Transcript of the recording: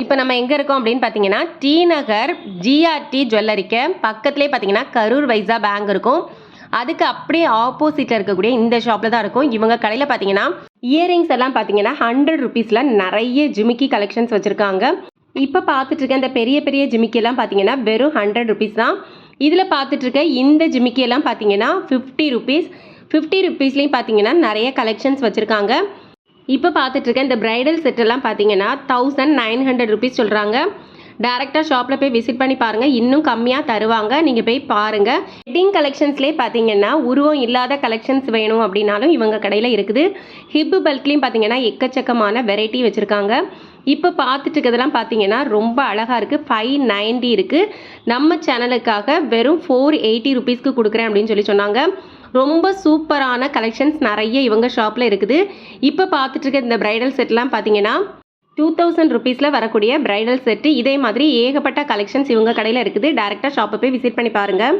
இப்போ நம்ம எங்கே இருக்கோம் அப்படின்னு பார்த்தீங்கன்னா டி நகர் ஜிஆர்டி ஜுவல்லரிக்கு பக்கத்துலேயே பார்த்தீங்கன்னா கரூர் வைசா பேங்க் இருக்கும். அதுக்கு அப்படியே ஆப்போசிட்டில் இருக்கக்கூடிய இந்த ஷாப்பில் தான் இருக்கும். இவங்க கடையில் பார்த்தீங்கன்னா இயரிங்ஸ் எல்லாம் பார்த்தீங்கன்னா ஹண்ட்ரட் ருபீஸில் நிறைய ஜிமிக்கி கலெக்ஷன்ஸ் வச்சுருக்காங்க. இப்போ பார்த்துட்டு இருக்க இந்த பெரிய பெரிய ஜிமிக்கியெல்லாம் பார்த்தீங்கன்னா வெறும் ஹண்ட்ரட் ருபீஸ் தான். இதில் பார்த்துட்டு இருக்க இந்த ஜிமிக்கியெல்லாம் பார்த்தீங்கன்னா ஃபிஃப்டி ருபீஸ் ஃபிஃப்டி ருபீஸ்லேயும் பார்த்தீங்கன்னா நிறைய கலெக்ஷன்ஸ் வச்சுருக்காங்க. இப்போ பார்த்துட்ருக்க இந்த ப்ரைடல் செட்டெல்லாம் பார்த்தீங்கன்னா தௌசண்ட் நைன் ஹண்ட்ரட் ருபீஸ் சொல்கிறாங்க டேரெக்டாக ஷாப்பில் போய் விசிட் பண்ணி பாருங்கள் இன்னும் கம்மியாக தருவாங்க. நீங்கள் போய் பாருங்கள் வெட்டிங் கலெக்ஷன்ஸ்லேயே பார்த்தீங்கன்னா உருவம் இல்லாத கலெக்ஷன்ஸ் வேணும் அப்படின்னாலும் இவங்க கடையில் இருக்குது. ஹிப்பு பல்க்லேயும் பார்த்தீங்கன்னா எக்கச்சக்கமான வெரைட்டி வச்சுருக்காங்க. இப்போ பார்த்துட்டு இருக்கிறதெல்லாம் பார்த்தீங்கன்னா ரொம்ப அழகாக இருக்குது ஃபைவ் நைன்ட்டி இருக்குது நம்ம சேனலுக்காக வெறும் ஃபோர் எயிட்டி ருபீஸ்க்கு கொடுக்குறேன் அப்படின்னு சொல்லி சொன்னாங்க. ரொம்ப சூப்பரான கலெக்ஷன்ஸ் நிறைய இவங்க ஷாப்பில் இருக்குது. இப்போ பார்த்துட்டு இருக்க இந்த பிரைடல் செட்லாம் பார்த்தீங்கன்னா டூ தௌசண்ட் ருபீஸில் வரக்கூடிய பிரைடல் செட்டு இதே மாதிரி ஏகப்பட்ட கலெக்ஷன்ஸ் இவங்க கடையில் இருக்குது. டேரெக்டாக ஷாப்பை போய் விசிட் பண்ணி பாருங்கள்